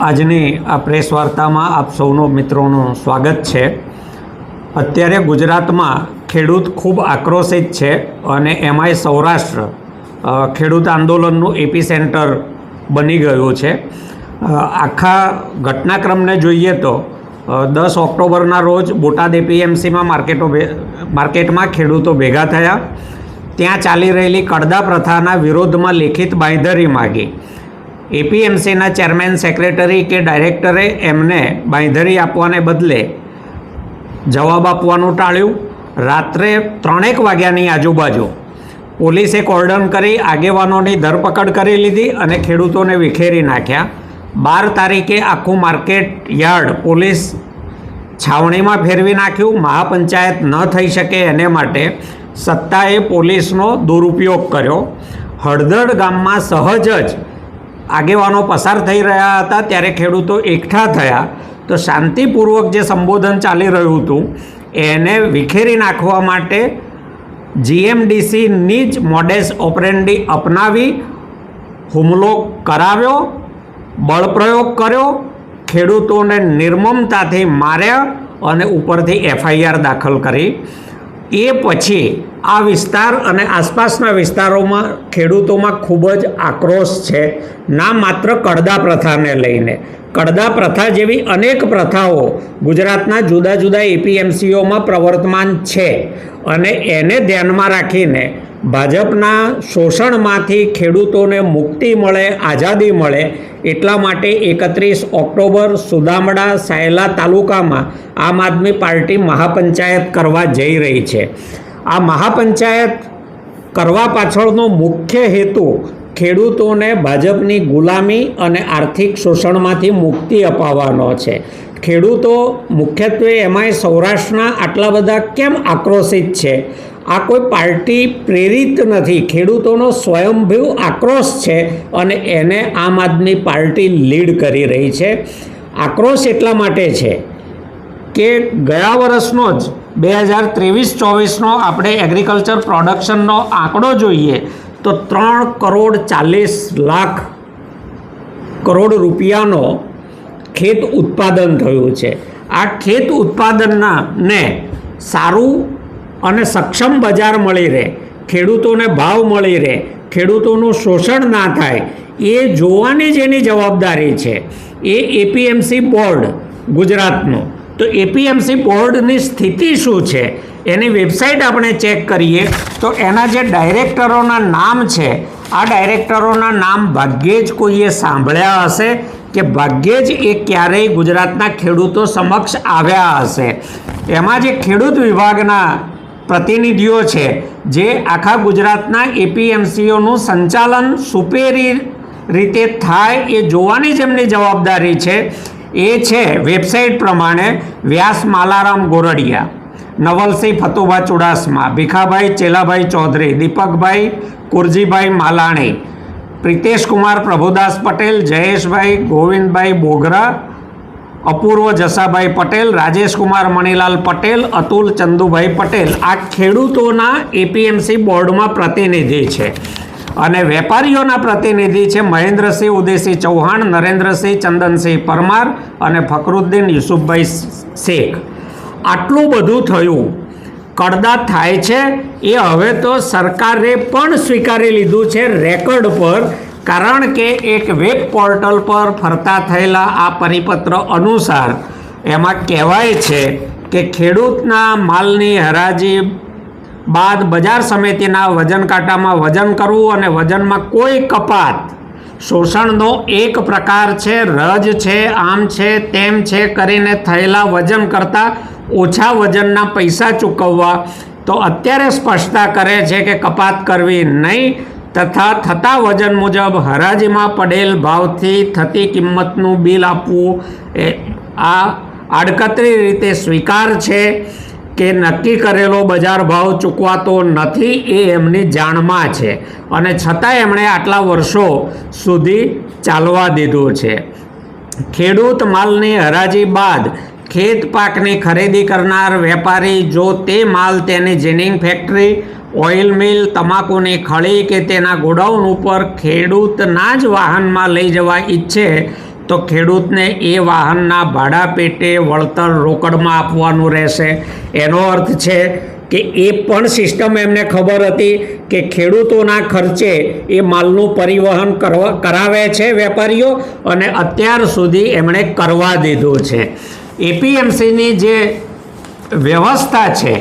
આજની આ પ્રેસ વાર્તામાં આપ સૌનો મિત્રોનું સ્વાગત છે. અત્યારે ગુજરાતમાં ખેડૂત ખૂબ આક્રોશિત છે અને એમાંય સૌરાષ્ટ્ર ખેડૂત આંદોલનનું એપી સેન્ટર બની ગયું છે. આખા ઘટનાક્રમને જોઈએ તો દસ ઓક્ટોબરના રોજ બોટાદ એપીએમસીમાં માર્કેટો માર્કેટમાં ખેડૂતો ભેગા થયા. ત્યાં ચાલી રહેલી કડદા પ્રથાના વિરોધમાં લેખિત બાંયધરી માગી. એપીએમસીના ચેરમેન, સેક્રેટરી કે ડાયરેક્ટરે એમને બાંધણી આપવાને બદલે જવાબ આપવાનું ટાળ્યું. રાત્રે ત્રણેક વાગ્યાની આજુબાજુ પોલીસે કોર્ડન કરી આગેવાનોની ધરપકડ કરી લીધી અને ખેડૂતોને વિખેરી નાખ્યા. બાર તારીખે આખું માર્કેટ યાર્ડ પોલીસ છાવણીમાં ફેરવી નાખ્યું. મહાપંચાયત ન થઈ શકે એને માટે સત્તાએ પોલીસનો દુરુપયોગ કર્યો. હળદડ ગામમાં સહજ જ આગેવાનો પસાર થઈ રહ્યા હતા, ત્યારે ખેડૂતો એકઠા થયા. તો શાંતિપૂર્વક જે સંબોધન ચાલી રહ્યું હતું, એને વિખેરી નાખવા માટે જીએમડીસીની જ મોડેસ ઓપરેન્ડી અપનાવી, હુમલો કરાવ્યો બળપ્રયોગ કર્યો, ખેડૂતોને નિર્મમતાથી માર્યા અને ઉપરથી એફઆઈઆર દાખલ કરી. એ પછી આ વિસ્તાર અને આસપાસના વિસ્તારોમાં ખેડૂતોમાં ખૂબ જ આક્રોશ છે. ના માત્ર કડદા પ્રથાને લઈને. કડદા પ્રથા જેવી અનેક પ્રથાઓ ગુજરાતના જુદા જુદા એપીએમસીઓમાં પ્રવર્તમાન છે. અને એને ધ્યાનમાં રાખીને ભાજપના શોષણમાંથી ખેડૂતોને મુક્તિ મળે, આઝાદી મળે એટલા માટે એકત્રીસ ઓક્ટોબર સુદામડા સાયલા તાલુકામાં આમ આદમી પાર્ટી મહાપંચાયત કરવા જઈ રહી છે. આ મહાપંચાયત કરવા પાછળનો મુખ્ય હેતુ ખેડૂતોને ભાજપની ગુલામી અને આર્થિક શોષણમાંથી મુક્તિ અપાવવાનો છે. ખેડૂતો મુખ્યત્વે એમાંય સૌરાષ્ટ્રના આટલા બધા કેમ આક્રોશિત છે? આ કોઈ પાર્ટી પ્રેરિત નથી. ખેડૂતોનો સ્વયંભૂ આક્રોશ છે અને એને આમ આદમી પાર્ટી લીડ કરી રહી છે. આક્રોશ એટલા માટે છે કે ગયા વર્ષનો જ બે હજાર ત્રેવીસ ચોવીસનો આપણે એગ્રીકલ્ચર પ્રોડક્શનનો આંકડો જોઈએ તો ત્રણ કરોડ ચાલીસ લાખ કરોડ રૂપિયાનો ખેત ઉત્પાદન થયું છે. આ ખેત ઉત્પાદનના ને સારું અને સક્ષમ બજાર મળી રહે, ખેડૂતોને ભાવ મળી રહે, ખેડૂતોનું શોષણ ના થાય, એ જોવાની જ એની જવાબદારી છે. એ એપીએમસી બોર્ડ, ગુજરાતનું. તો એપીએમસી બોર્ડની સ્થિતિ શું છે? એની વેબસાઇટ આપણે ચેક કરીએ. તો એના જે ડાયરેક્ટરોના નામ છે, આ ડાયરેક્ટરોના નામ ભાગ્યે જ કોઈએ સાંભળ્યા હશે કે ભાગ્યે જ એ ક્યારેય ગુજરાતના ખેડૂતો સમક્ષ આવ્યા હશે. એમાં જે ખેડૂત વિભાગના પ્રતિનિધિઓ છે, જે આખા ગુજરાતના એપીએમસીઓનું સંચાલન સુપેરી રીતે થાય એ જોવાની જ એમની જવાબદારી છે. એ છે વેબસાઇટ પ્રમાણે વ્યાસ માલારામ ગોરડિયા, નવલસિંહ ફતુભા ચુડાસમા, ભીખાભાઈ ચેલાભાઈ ચૌધરી, દીપકભાઈ કુરજીભાઈ માલાણી પ્રિતેશ કુમાર પ્રભુદાસ પટેલ, જયેશભાઈ ગોવિંદભાઈ બોગરા અપૂર્વ જસાભાઈ પટેલ, રાજેશકુમાર મણીલાલ પટેલ, અતુલ ચંદુભાઈ પટેલ આ ખેડૂતોના એપીએમસી બોર્ડમાં પ્રતિનિધિ છે. અને વેપારીઓના પ્રતિનિધિ છે મહેન્દ્રસિંહ ઉદયસિંહ ચૌહાણ, નરેન્દ્રસિંહ ચંદનસિંહ પરમાર અને ફકરુદ્દીન યુસુફભાઈ શેખ. આટલું બધું થયું, કડદા થાય છે, એ હવે તો સરકારે પણ સ્વીકારી લીધું છે, રેકોર્ડ પર કારણ કે એક વેબ પોર્ટલ પર ફરતા થયેલા આ પરિપત્ર અનુસાર એમાં કહેવાય છે કે ખેડૂતના માલની હરાજી બાદ બજાર સમિતિના વજન કાંટામાં વજન કરવું અને વજનમાં કોઈ કપાત, શોષણનો એક પ્રકાર છે, રજ છે, આમ છે, તેમ છે કરીને થયેલા વજન કરતાં ઓછા વજનના પૈસા ચૂકવવા, તો અત્યારે સ્પષ્ટતા કરે છે કે કપાત કરવી નહીં તથા થતા વજન મુજબ હરાજીમાં પડેલ ભાવથી થતી કિંમતનું બિલ આપવું એ આ આડકતરી રીતે સ્વીકાર છે કે નક્કી કરેલો બજાર ભાવ ચૂકવાતો નથી એ એમની જાણમાં છે. અને છતાં એમણે આટલા વર્ષો સુધી ચાલવા દીધું છે. ખેડૂત માલની હરાજી બાદ ખેત પાકની ખરીદી કરનાર વેપારી જો તે માલ તેની જીનિંગ ફેક્ટરી, ઓઇલ મિલ, તમાકુની ખળી કે તેના ગોડાઉન ઉપર ખેડૂતના જ વાહનમાં લઈ જવા ઈચ્છે, તો ખેડૂતને એ વાહનના ભાડા પેટે વળતર રોકડમાં આપવાનું રહેશે. એનો અર્થ છે કે એ પણ સિસ્ટમ એમને ખબર હતી કે ખેડૂતોના ખર્ચે એ માલનું પરિવહન કરવા કરાવે છે વેપારીઓ અને અત્યાર સુધી એમણે કરવા દીધું છે. એપીએમસીની જે વ્યવસ્થા છે,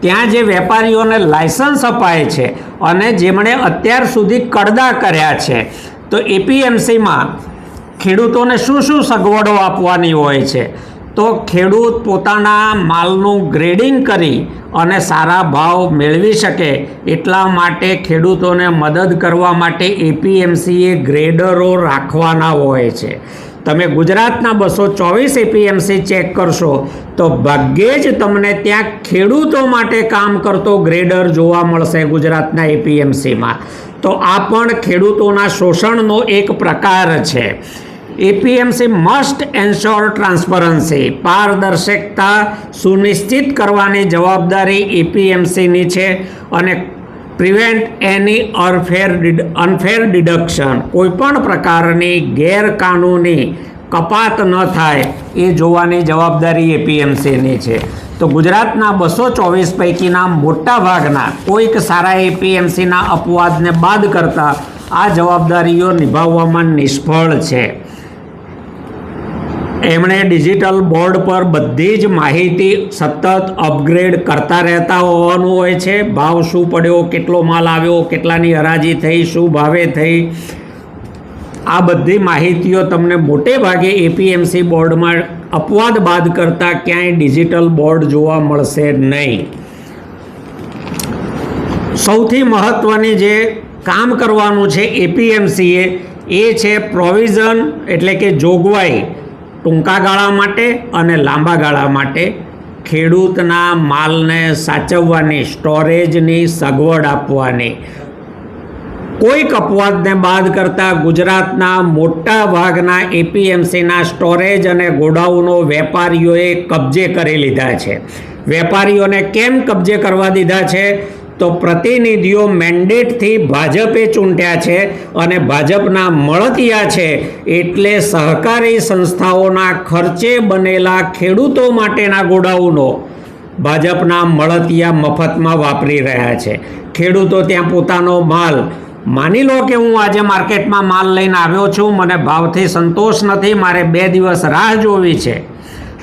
ત્યાં જે વેપારીઓને લાયસન્સ અપાય છે અને જેમણે અત્યાર સુધી કડદા કર્યા છે, તો એપીએમસીમાં ખેડૂતોને શું શું સગવડો આપવાની હોય છે? તો ખેડૂત પોતાના માલનું ગ્રેડિંગ કરી અને સારા ભાવ મેળવી શકે એટલા માટે ખેડૂતોને મદદ કરવા માટે એપીએમસીએ ગ્રેડરો રાખવાના હોય છે. તમે ગુજરાતના બસો ચોવીસ એપીએમસી ચેક કરશો, તો ભાગ્યે જ તમને ત્યાં ખેડૂતો માટે કામ કરતો ગ્રેડર જોવા મળશે ગુજરાતના એપીએમસીમાં તો આ પણ ખેડૂતોના શોષણનો એક પ્રકાર છે. એપીએમસી મસ્ટ એન્શ્યોર ટ્રાન્સપરન્સી પારદર્શકતા સુનિશ્ચિત કરવાની જવાબદારી એપીએમસીની છે અને prevent any unfair unfair deduction કોઈપણ પ્રકારની ગેરકાનૂની કપાત ન થાય એ જોવાની જવાબદારી એપીએમસીની છે. તો ગુજરાતના બસો ચોવીસ પૈકીના મોટા ભાગના કોઈક સારા એપીએમસીના અપવાદને બાદ કરતાં આ જવાબદારીઓ નિભાવવામાં નિષ્ફળ છે. એમણે ડિજિટલ બોર્ડ પર બધી જ માહિતી સતત અપગ્રેડ કરતા રહેતા હોવાનું હોય છે. ભાવ શું પડ્યો, કેટલો માલ આવ્યો, કેટલાની હરાજી થઈ, શું ભાવે થઈ, આ બધી માહિતીઓ તમને મોટે ભાગે એપીએમસી બોર્ડમાં અપવાદ બાદ કરતાં ક્યાંય ડિજિટલ બોર્ડ જોવા મળશે નહીં. સૌથી મહત્ત્વની જે કામ કરવાનું છે એપીએમસીએ એ છે પ્રોવિઝન એટલે કે જોગવાઈ. ટૂંકા ગાળા માટે અને લાંબા ગાળા માટે ખેડૂતના માલને સાચવવાની, સ્ટોરેજની સગવડ આપવાની. કોઈક અપવાદને બાદ કરતાં ગુજરાતના મોટા ભાગના એપીએમસીના સ્ટોરેજ અને ગોડાઉનો વેપારીઓએ કબજે કરી લીધા છે. વેપારીઓને કેમ કબજે કરવા દીધા છે? તો પ્રતિનિધિઓ મેન્ડેટથી ભાજપે ચૂંટ્યા છે અને ભાજપના મળતિયા છે એટલે સહકારી સંસ્થાઓના ખર્ચે બનેલા ખેડૂતો માટેના ગોડાઉનો ભાજપના મળતિયા મફતમાં વાપરી રહ્યા છે. ખેડૂતો ત્યાં પોતાનો માલ, માની લો કે હું આજે માર્કેટમાં માલ લઈને આવ્યો છું, મને ભાવથી સંતોષ નથી, મારે બે દિવસ રાહ જોવી છે.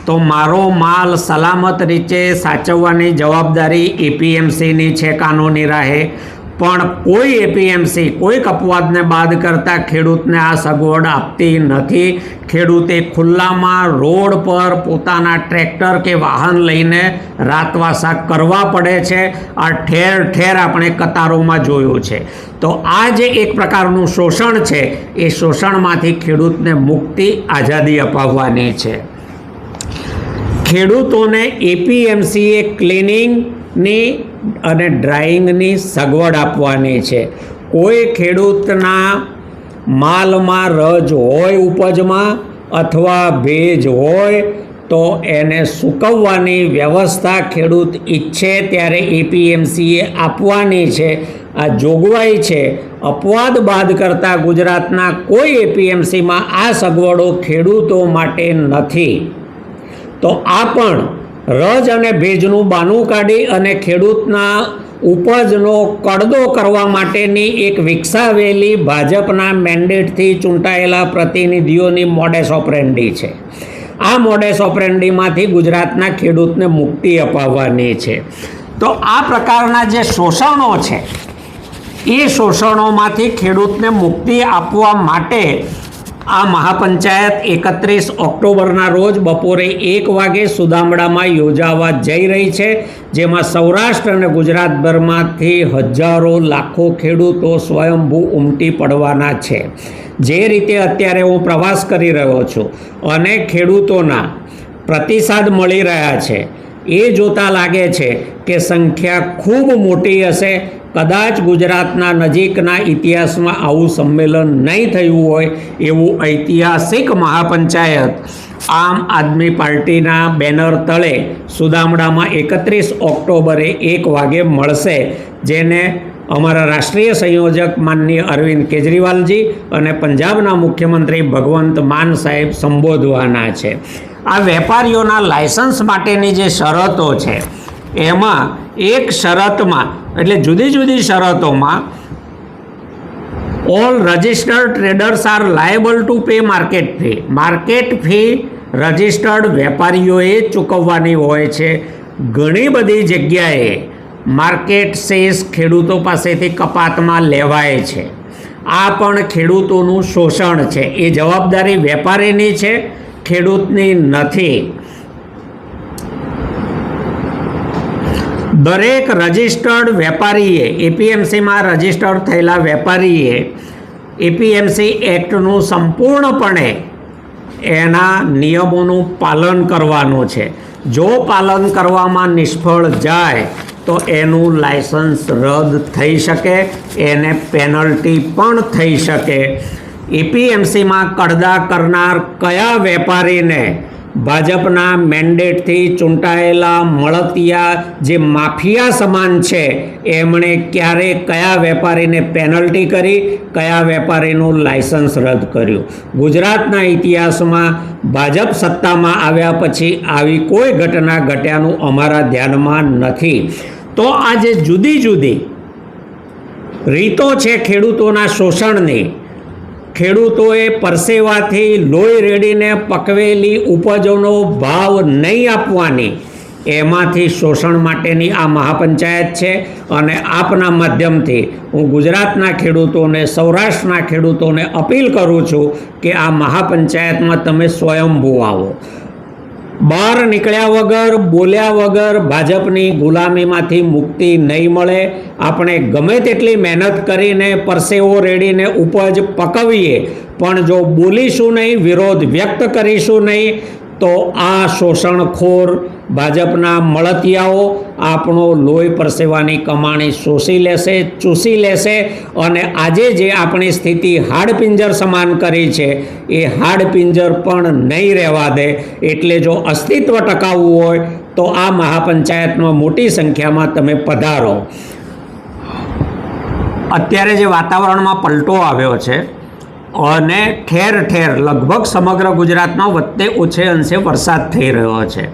તો મારો માલ સલામત રીતે સાચવવાની જવાબદારી એપીએમસીની છે, કાનૂની રાહે. પણ કોઈ એપીએમસી કોઈક અપવાદને બાદ કરતાં ખેડૂતને આ સગવડ આપતી નથી. ખેડૂતે ખુલ્લામાં રોડ પર પોતાના ટ્રેક્ટર કે વાહન લઈને રાતવાસા કરવા પડે છે. આ ઠેર ઠેર આપણે કતારોમાં જોયું છે. તો આ જે એક પ્રકારનું શોષણ છે, એ શોષણમાંથી ખેડૂતને મુક્તિ આઝાદી અપાવવાની છે. ખેડૂતોને એપીએમસીએ ક્લિનિંગની અને ડ્રાઇંગની સગવડ આપવાની છે. કોઈ ખેડૂતના માલમાં રજ હોય ઉપજમાં અથવા ભેજ હોય તો એને સૂકવવાની વ્યવસ્થા ખેડૂત ઈચ્છે ત્યારે એપીએમસીએ આપવાની છે. આ જોગવાઈ છે. અપવાદ બાદ કરતાં ગુજરાતના કોઈ એપીએમસીમાં આ સગવડો ખેડૂતો માટે નથી. તો આ પણ રજ અને ભેજનું બાનું કાઢી અને ખેડૂતના ઉપજનો કડદો કરવા માટેની એક વિકસાવેલી ભાજપના મેન્ડેટથી ચૂંટાયેલા પ્રતિનિધિઓની મોડેસ ઓપરેન્ડી છે. આ મોડેસ ઓપરેન્ડીમાંથી ગુજરાતના ખેડૂતને મુક્તિ અપાવવાની છે. તો આ પ્રકારના જે શોષણો છે, એ શોષણોમાંથી ખેડૂતને મુક્તિ આપવા માટે આ મહાપંચાયત એકત્રીસ ઓક્ટોબરના રોજ બપોરે એક વાગે સુદામડામાં યોજાવા જઈ રહી છે, જેમાં સૌરાષ્ટ્ર અને ગુજરાતભરમાંથી હજારો લાખો ખેડૂતો સ્વયંભૂ ઉમટી પડવાના છે. જે રીતે અત્યારે હું પ્રવાસ કરી રહ્યો છું અને ખેડૂતોના પ્રતિસાદ મળી રહ્યા છે, એ જોતા લાગે છે કે સંખ્યા ખૂબ મોટી હશે કદાચ ગુજરાતના નજીકના ઇતિહાસમાં આવું સંમેલન નહીં થયું હોય એવું ઐતિહાસિક મહાપંચાયત આમ આદમી પાર્ટીના બેનર તળે સુદામડામાં એકત્રીસ ઓક્ટોબરે એક વાગે મળશે, જેને અમારા રાષ્ટ્રીય સંયોજક માનનીય અરવિંદ કેજરીવાલજી અને પંજાબના મુખ્યમંત્રી ભગવંત માન સાહેબ સંબોધવાના છે. આ વેપારીઓના લાયસન્સ માટેની જે શરતો છે એમાં એક શરતમાં, એટલે જુદી જુદી શરતોમાં all registered traders are liable to pay market fee market fee registered વેપારીઓએ ચૂકવવાની હોય છે. ઘણી બધી જગ્યાએ માર્કેટ સેસ ખેડૂતો પાસેથી કપાતમાં લેવાય છે. આ પણ ખેડૂતોનું શોષણ છે. એ જવાબદારી વેપારીની છે, ખેડૂતની નથી. દરેક રજિસ્ટર્ડ વેપારીએ, એપીએમસીમાં રજિસ્ટર્ડ થયેલા વેપારીએ, એપીએમસી એક્ટનું સંપૂર્ણપણે એના નિયમોનું પાલન કરવાનું છે. જો પાલન કરવામાં નિષ્ફળ જાય, તો એનું લાયસન્સ રદ થઈ શકે, એને પેનલ્ટી પણ થઈ શકે. એપીએમસીમાં કડદા કરનાર કયા વેપારીને ભાજપના મેન્ડેટથી ચૂંટાયેલા મળતિયા જે માફિયા સમાન છે, એમણે ક્યારે કયા વેપારીને પેનલ્ટી કરી, કયા વેપારીનું લાયસન્સ રદ કર્યું? ગુજરાતના ઇતિહાસમાં ભાજપ સત્તામાં આવ્યા પછી આવી કોઈ ઘટના ઘટ્યાનું અમારા ધ્યાનમાં નથી. તો આજે જુદી જુદી રીતો છે ખેડૂતોના શોષણની. ખેડૂતોએ પરસેવાથી લોહી રેડીને પકવેલી ઉપજોનો ભાવ નહીં આપવાની. એમાંથી શોષણ માટેની આ મહાપંચાયત છે અને આપના માધ્યમથી હું ગુજરાતના ખેડૂતોને, સૌરાષ્ટ્રના ખેડૂતોને અપીલ કરું છું કે આ મહાપંચાયતમાં તમે સ્વયંભૂ આવો. બહાર નીકળ્યા વગર, બોલ્યા વગર ભાજપની ગુલામીમાંથી મુક્તિ નહીં મળે. આપણે ગમે તેટલી મહેનત કરીને પરસેવો રેડીને ઉપજ પકવીએ, પણ જો બોલીશું નહીં, વિરોધ વ્યક્ત કરીશું નહીં તો આ શોષણખોર ભાજપના મળતિયાઓ આપણો લોહી પરસેવાની કમાણી શોષી લેશે, ચૂસી લેશે અને આજે જે આપણી સ્થિતિ હાડપિંજર સમાન કરી છે, એ હાડપિંજર પણ નહીં રહેવા દે. એટલે જો અસ્તિત્વ ટકાવવું હોય, તો આ મહાપંચાયતમાં મોટી સંખ્યામાં તમે પધારો. અત્યારે જે વાતાવરણમાં પલટો આવ્યો છે અને ઠેર ઠેર, લગભગ સમગ્ર ગુજરાતમાં વધતે ઓછે અંશે વરસાદ થઈ રહ્યો છે.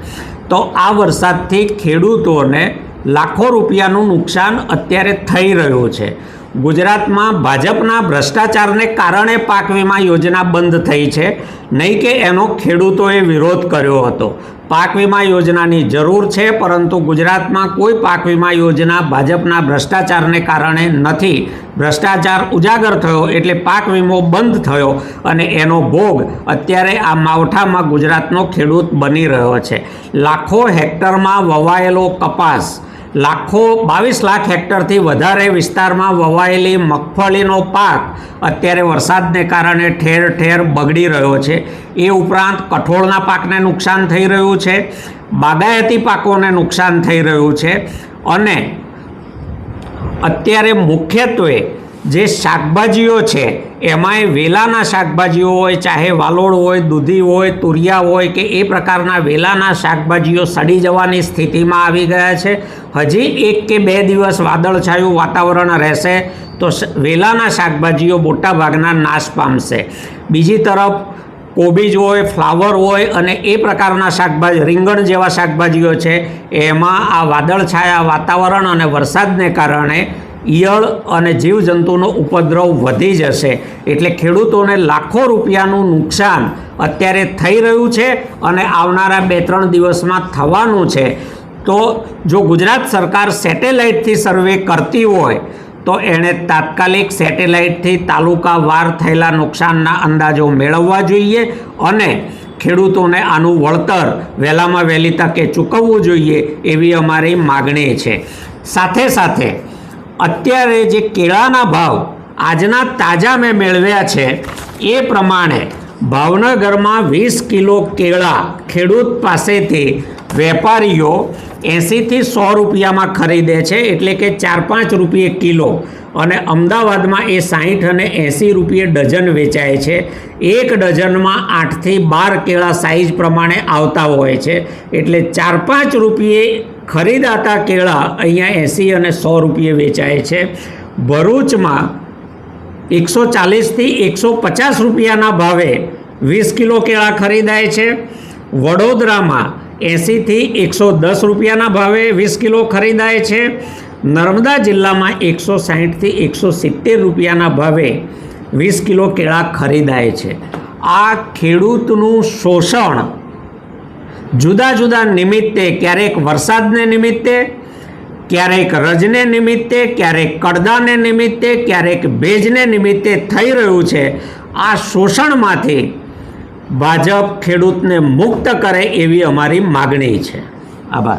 તો આ વરસાદથી ખેડૂતોને લાખો રૂપિયાનું નુકસાન અત્યારે થઈ રહ્યું છે. ગુજરાતમાં ભાજપના ભ્રષ્ટાચારને કારણે પાક વીમા યોજના બંધ થઈ છે. નહીં કે એનો ખેડૂતોએ વિરોધ કર્યો હતો. પાક વીમા યોજનાની જરૂર છે, પરંતુ ગુજરાતમાં કોઈ પાક વીમા યોજના ભાજપના ભ્રષ્ટાચારને કારણે નથી. ભ્રષ્ટાચાર ઉજાગર થયો એટલે પાક વીમો બંધ થયો અને એનો ભોગ અત્યારે આ માવઠામાં ગુજરાતનો ખેડૂત બની રહ્યો છે. લાખો હેક્ટરમાં વવાયેલો કપાસ લાખો, બાવીસ લાખ હેક્ટરથી વધારે વિસ્તારમાં વવાયેલી મગફળીનો પાક. અત્યારે વરસાદને કારણે ઠેર ઠેર બગડી રહ્યો છે. એ ઉપરાંત કઠોળના પાકને નુકસાન થઈ રહ્યું છે. બાગાયતી પાકોને નુકસાન થઈ રહ્યું છે. અને અત્યારે મુખ્યત્વે જે શાકભાજીઓ છે, એમાંય વેલાના શાકભાજીઓ હોય, ચાહે વાલોળ હોય, દૂધી હોય, તુરિયા હોય કે એ પ્રકારના વેલાના શાકભાજીઓ સડી જવાની સ્થિતિમાં આવી ગયા છે. હજી એક કે બે દિવસ વાદળછાયું વાતાવરણ રહેશે તો વેલાના શાકભાજીઓ મોટાભાગના નાશ પામશે. બીજી તરફ, કોબીજ હોય, ફ્લાવર હોય અને એ પ્રકારના શાકભાજી, રીંગણ જેવા શાકભાજીઓ છે, એમાં આ વાદળછાયા વાતાવરણ અને વરસાદને કારણે ઈયળ અને જીવજંતુનો ઉપદ્રવ વધી જશે એટલે ખેડૂતોને લાખો રૂપિયાનું નુકસાન અત્યારે થઈ રહ્યું છે અને આવનારા બે ત્રણ દિવસમાં થવાનું છે. તો જો ગુજરાત સરકાર સેટેલાઇટથી સર્વે કરતી હોય, તો એણે તાત્કાલિક સેટેલાઇટથી તાલુકાવાર થયેલા નુકસાનના અંદાજો મેળવવા જોઈએ અને ખેડૂતોને આનું વળતર વહેલામાં વહેલી તકે ચૂકવવું જોઈએ એવી અમારી માગણી છે. સાથે સાથે અત્યારે જે કેળાના ભાવ આજના તાજા મેં મેળવ્યા છે, એ પ્રમાણે ભાવનગરમાં વીસ કિલો કેળા ખેડૂત પાસેથી વેપારીઓ એંસીથી સો રૂપિયામાં ખરીદે છે, એટલે કે ચાર પાંચ રૂપિયે કિલો. અને અમદાવાદમાં એ સાહીઠ અને એંસી રૂપિયે ડઝન વેચાય છે. એક ડઝનમાં આઠથી બાર કેળા સાઈઝ પ્રમાણે આવતા હોય છે, એટલે ચાર પાંચ રૂપિયે ખરીદાતા કેળા અહીંયા એંસી અને સો રૂપિયે વેચાય છે. ભરૂચમાં એકસો ચાલીસથી એકસો પચાસ રૂપિયાના ભાવે વીસ કિલો કેળા ખરીદાય છે. વડોદરામાં એંસીથી એકસો દસ રૂપિયાના ભાવે વીસ કિલો ખરીદાય છે. નર્મદા જિલ્લામાં એકસો સાહીઠથી એકસો સિત્તેર રૂપિયાના ભાવે વીસ કિલો કેળા ખરીદાય છે. આ ખેડૂતનું શોષણ જુદા જુદા નિમિત્તે ક્યારેક વરસાદને નિમિત્તે, ક્યારેક રજને નિમિત્તે, ક્યારેક કડદાને નિમિત્તે, ક્યારેક ભેજને નિમિત્તે થઈ રહ્યું છે. આ શોષણમાંથી ભાજપ ખેડૂતને મુક્ત કરે એવી અમારી માગણી છે. આભાર.